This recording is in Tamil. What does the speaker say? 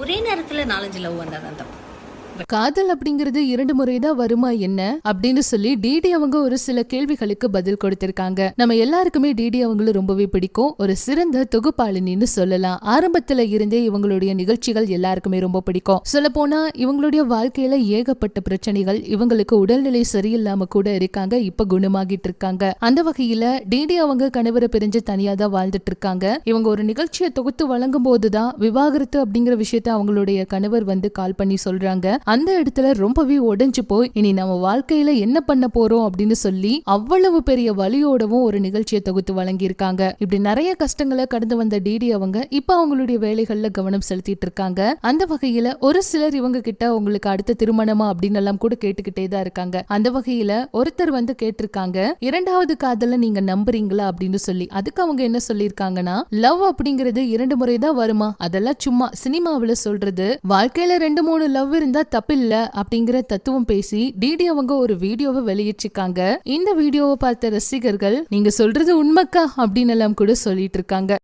ஒரே நேரத்தில் நாலஞ்சு லவ் வந்தால் தான் தப்பு. காதல் அப்படிங்கிறது இரண்டு முறைதான் வருமா என்ன? அப்படின்னு சொல்லி டிடி அவங்க ஒரு சில கேள்விகளுக்கு பதில் கொடுத்திருக்காங்க. நம்ம எல்லாருக்குமே டிடி அவங்களும் ரொம்பவே பிடிக்கும். ஒரு சிறந்த தொகுப்பாளினின்னு சொல்லலாம். ஆரம்பத்துல இருந்தே இவங்களுடைய நிகழ்ச்சிகள் எல்லாருக்குமே ரொம்ப பிடிக்கும். சொல்ல போனா இவங்களுடைய வாழ்க்கையில ஏகப்பட்ட பிரச்சனைகள் இவங்களுக்கு உடல்நிலை சரியில்லாம கூட இருக்காங்க இப்ப குணமாகிட்டு இருக்காங்க. அந்த வகையில டிடி அவங்க கணவரை பிரிஞ்சு தனியா தான் வாழ்ந்துட்டு இருக்காங்க. இவங்க ஒரு நிகழ்ச்சியை தொகுத்து வழங்கும் போதுதான் விவாகரத்து அப்படிங்கிற விஷயத்த அவங்களுடைய கணவர் வந்து கால் பண்ணி சொல்றாங்க. அந்த இடத்துல ரொம்பவே உடைஞ்சு போய் இனி நம்ம வாழ்க்கையில என்ன பண்ண போறோம் அப்படின்னு சொல்லி அவ்வளவு பெரிய வலியோடவும் ஒரு நிகழ்ச்சியை தொகுத்து வழங்கியிருக்காங்க. இப்படி நிறைய கஷ்டங்களை கடந்து வந்த டிடி அவங்க இப்ப அவங்களுடைய வேலைகள்ல கவனம் செலுத்திட்டு இருக்காங்க. அந்த வகையில ஒரு சிலர் இவங்க கிட்ட உங்களுக்கு அடுத்த திருமணமா அப்படின்னு எல்லாம் கூட கேட்டுக்கிட்டே தான் இருக்காங்க. அந்த வகையில ஒருத்தர் வந்து கேட்டிருக்காங்க இரண்டாவது காதல நீங்க நம்புறீங்களா? அப்படின்னு சொல்லி. அதுக்கு அவங்க என்ன சொல்லியிருக்காங்கன்னா லவ் அப்படிங்கிறது இரண்டு முறை தான் வருமா? அதெல்லாம் சும்மா சினிமாவில் சொல்றது வாழ்க்கையில ரெண்டு மூணு லவ் இருந்தா தப்பில்ல அப்படிங்கிற தத்துவம் பேசி டிடி அவங்க ஒரு வீடியோவை வெளியிட்டிருக்காங்க. இந்த வீடியோவை பார்த்த ரசிகர்கள் நீங்க சொல்றது உண்மைக்கா? அப்படின்னு எல்லாம் கூட சொல்லிட்டு இருக்காங்க.